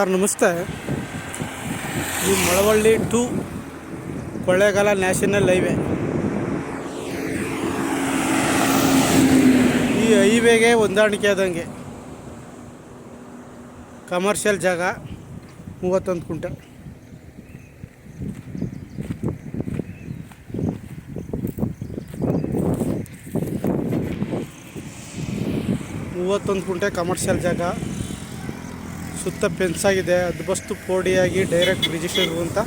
Sir, ನಮಸ್ತೆ. ಈ Malavalli to Kollegal national highway. ಈ ಹೈವೇಗೆ ಹೊಂದಾಣಿಕೆ ಆದಂಗೆ ಕಮರ್ಷಿಯಲ್ ಜಾಗ ಮೂವತ್ತೊಂದು ಕುಂಟೆ ಮೂವತ್ತೊಂದು ಕುಂಟೆ ಕಮರ್ಷಿಯಲ್ ಜಾಗ. ಸುತ್ತ ಫೆನ್ಸ್ ಆಗಿದೆ. ಅದು ಬಸ್ತು ಪೋಡಿಯಾಗಿ ಡೈರೆಕ್ಟ್ ರಿಜಿಸ್ಟರ್ ಇರುವಂಥ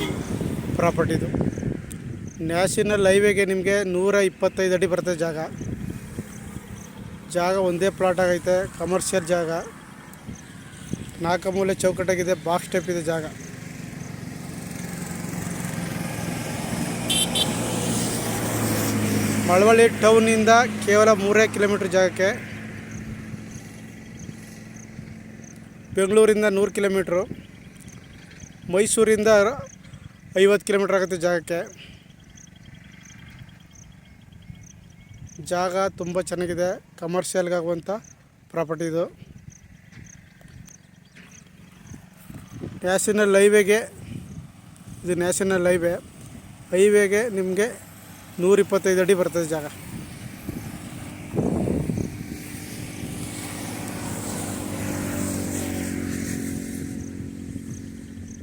ಪ್ರಾಪರ್ಟಿದು ನ್ಯಾಷನಲ್ ಹೈವೇಗೆ ನಿಮಗೆ ನೂರ ಇಪ್ಪತ್ತೈದು ಅಡಿ ಬರ್ತದೆ ಜಾಗ. ಜಾಗ ಒಂದೇ ಪ್ಲಾಟ್ ಆಗೈತೆ ಕಮರ್ಷಿಯಲ್ ಜಾಗ. ನಾಲ್ಕಮೂಲೆ ಚೌಕಟ್ಟಾಗಿದೆ ಬಾಕ್ಸ್ ಟೈಪ್ ಇದೆ ಜಾಗ. ಮಳವಳ್ಳಿ ಟೌನಿಂದ ಕೇವಲ ಮೂರೇ ಕಿಲೋಮೀಟ್ರ್ ಜಾಗಕ್ಕೆ ಬೆಂಗಳೂರಿಂದ ನೂರು ಕಿಲೋಮೀಟ್ರು, ಮೈಸೂರಿಂದ ಐವತ್ತು ಕಿಲೋಮೀಟ್ರ್ ಆಗುತ್ತೆ ಜಾಗಕ್ಕೆ. ಜಾಗ ತುಂಬ ಚೆನ್ನಾಗಿದೆ ಕಮರ್ಷಿಯಲ್ಗಾಗುವಂಥ ಪ್ರಾಪರ್ಟಿ ಇದು. ನ್ಯಾಷನಲ್ ಹೈವೇಗೆ ಇದು ನ್ಯಾಷನಲ್ ಹೈವೇ ಹೈವೇಗೆ ನಿಮಗೆ ನೂರಿಪ್ಪತ್ತೈದು ಅಡಿ ಬರ್ತದೆ ಜಾಗ.